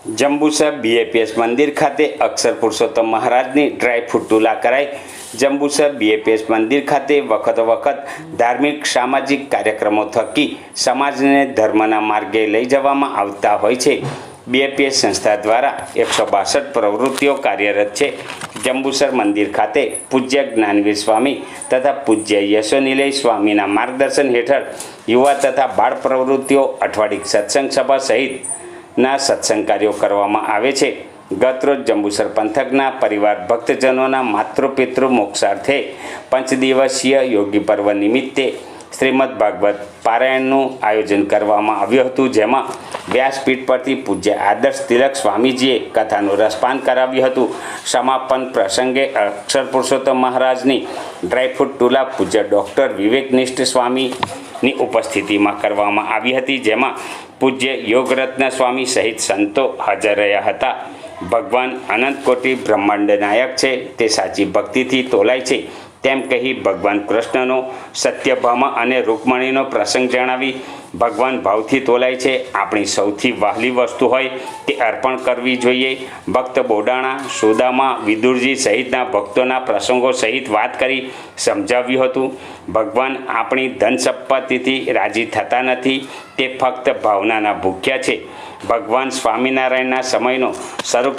Jambusar BAPS મંદિર ખાતે અક્ષર પુરુષોત્તમ મહારાજની ડ્રાય ફ્રૂટ ટુલા કરાઈ. જંબુસર બીએપીએસ મંદિર ખાતે વખત વખત ધાર્મિક, સામાજિક કાર્યક્રમો થકી સમાજને ધર્મના માર્ગે લઈ જવામાં આવતા હોય છે. બીએપીએસ સંસ્થા દ્વારા એકસો બાસઠ પ્રવૃત્તિઓ કાર્યરત છે. જંબુસર મંદિર ખાતે પૂજ્ય જ્ઞાનવીર સ્વામી તથા પૂજ્ય યશોનિલય સ્વામીના માર્ગદર્શન હેઠળ યુવા તથા બાળ પ્રવૃત્તિઓ, અઠવાડિક સત્સંગ સભા સહિત ના સત્સંગ કાર્યો કરવામાં આવે છે. ગતરોજ જંબુસર પંથકના પરિવાર ભક્તજનોના માતૃપિતૃ મોક્ષાર્થે પંચદિવસીય યોગી પર્વ નિમિત્તે શ્રીમદ ભાગવત પારાયણનું આયોજન કરવામાં આવ્યું હતું. જેમાં વ્યાસપીઠ પરથી પૂજ્ય આદર્શ તિલક સ્વામીજીએ કથાનું રસપાન કરાવ્યું હતું. સમાપન પ્રસંગે અક્ષર પુરુષોત્તમ મહારાજની ડ્રાયફ્રૂટ ટુલા પૂજ્ય ડૉક્ટર વિવેકનિષ્ઠ સ્વામીની ઉપસ્થિતિમાં કરવામાં આવી હતી, જેમાં પૂજ્ય યોગરત્ન સ્વામી સહિત સંતો હાજર રહ્યા હતા. ભગવાન અનંત કોટી બ્રહ્માંડ નાયક છે, તે સાચી ભક્તિથી તોલાય છે, તેમ કહી ભગવાન કૃષ્ણનો સત્યભામા અને રૂકમણીનો પ્રસંગ જણાવી ભગવાન ભાવથી તોલાય છે. આપણી સૌથી વહાલી વસ્તુ હોય તે અર્પણ કરવી જોઈએ. ભક્ત બોડાણા, સોદામાં, વિદુરજી સહિતના ભક્તોના પ્રસંગો સહિત વાત કરી સમજાવ્યું હતું. ભગવાન આપણી ધન સંપત્તિથી રાજી થતા નથી. તે ફક્ત ભાવનાના ભૂખ્યા છે. ભગવાન સ્વામિનારાયણના સમયનો સ્વરૂપ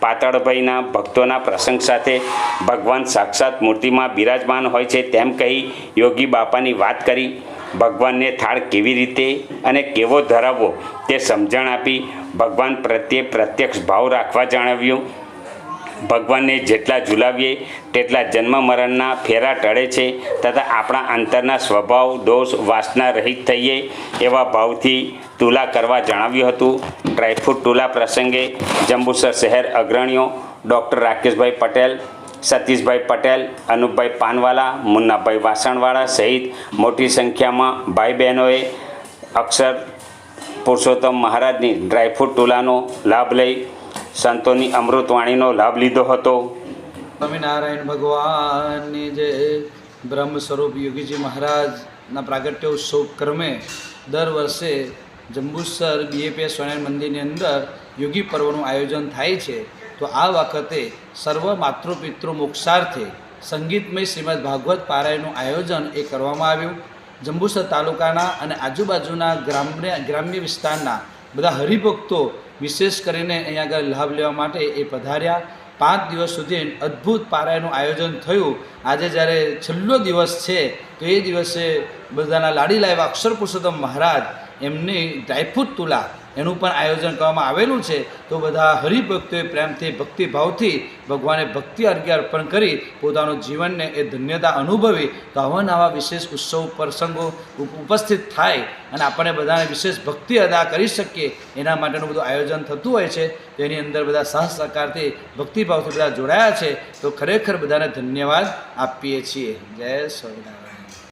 પાતળભાઈના ભક્તોના પ્રસંગ સાથે ભગવાન સાક્ષાત મૂર્તિમાં બિરાજમાન હોય છે તેમ કહી યોગી બાપાની વાત કરી. ભગવાનને થાળ કેવી રીતે અને કેવો ધરાવવો તે સમજણ આપી ભગવાન પ્રત્યે પ્રત્યક્ષ ભાવ રાખવા જણાવ્યું. ભગવાનને જેટલા ઝુલાવીએ તેટલા જન્મ મરણના ફેરા ટળે છે તથા આપણા અંતરના સ્વભાવ, દોષ, વાસના રહિત થઈએ એવા ભાવથી તુલા કરવા જણાવ્યું હતું. ડ્રાયફ્રૂટ તુલા પ્રસંગે જંબુસર શહેર અગ્રણીઓ ડૉક્ટર રાકેશભાઈ પટેલ સતીશભાઈ પટેલ, અનુપભાઈ પાનવાલા, મુન્નાભાઈ વાસણવાળા સહિત મોટી સંખ્યામાં ભાઈ બહેનોએ અક્ષર પુરુષોત્તમ મહારાજની ડ્રાયફ્રૂટ ટુલાનો લાભ લઈ સંતોની અમૃતવાણીનો લાભ લીધો હતો. સ્વામિનારાયણ ભગવાનની જે બ્રહ્મ સ્વરૂપ યોગીજી મહારાજના પ્રાગટ્ય ઉત્સવ ક્રમે દર વર્ષે જંબુસર બીએપીએસ સ્વામિનારાયણ મંદિરની અંદર યોગી પર્વનું આયોજન થાય છે. તો આ વખતે સર્વ માતૃપિતૃ મોક્ષાર્થે સંગીતમય શ્રીમદ ભાગવત પારાયણનું આયોજન એ કરવામાં આવ્યું. જંબુસર તાલુકાના અને આજુબાજુના ગ્રામ્ય ગ્રામ્ય વિસ્તારના બધા હરિભક્તો વિશેષ કરીને અહીંયા આગળ લાભ લેવા માટે એ પધાર્યા. પાંચ દિવસ સુધી અદ્ભુત પારાયણનું આયોજન થયું. આજે જ્યારે છેલ્લો દિવસ છે, તો એ દિવસે બધાના લાડી લાવ્યા અક્ષર પુરુષોત્તમ મહારાજ, એમની ડ્રાયફ્રૂટ તુલા એનું પણ આયોજન કરવામાં આવેલું છે. તો બધા હરિભક્તોએ પ્રેમથી, ભક્તિભાવથી ભગવાને ભક્તિ અર્ઘ્ય અર્પણ કરી પોતાનું જીવનને એ ધન્યતા અનુભવી. તો આવા નવા વિશેષ ઉત્સવ, પ્રસંગો ઉપ- ઉપસ્થિત થાય અને આપણે બધાને વિશેષ ભક્તિ અદા કરી શકીએ એના માટેનું બધું આયોજન થતું હોય છે. તેની અંદર બધા સહ સહકારથી, ભક્તિભાવથી બધા જોડાયા છે. તો ખરેખર બધાને ધન્યવાદ આપીએ છીએ. જય સ્વામિનારાયણ.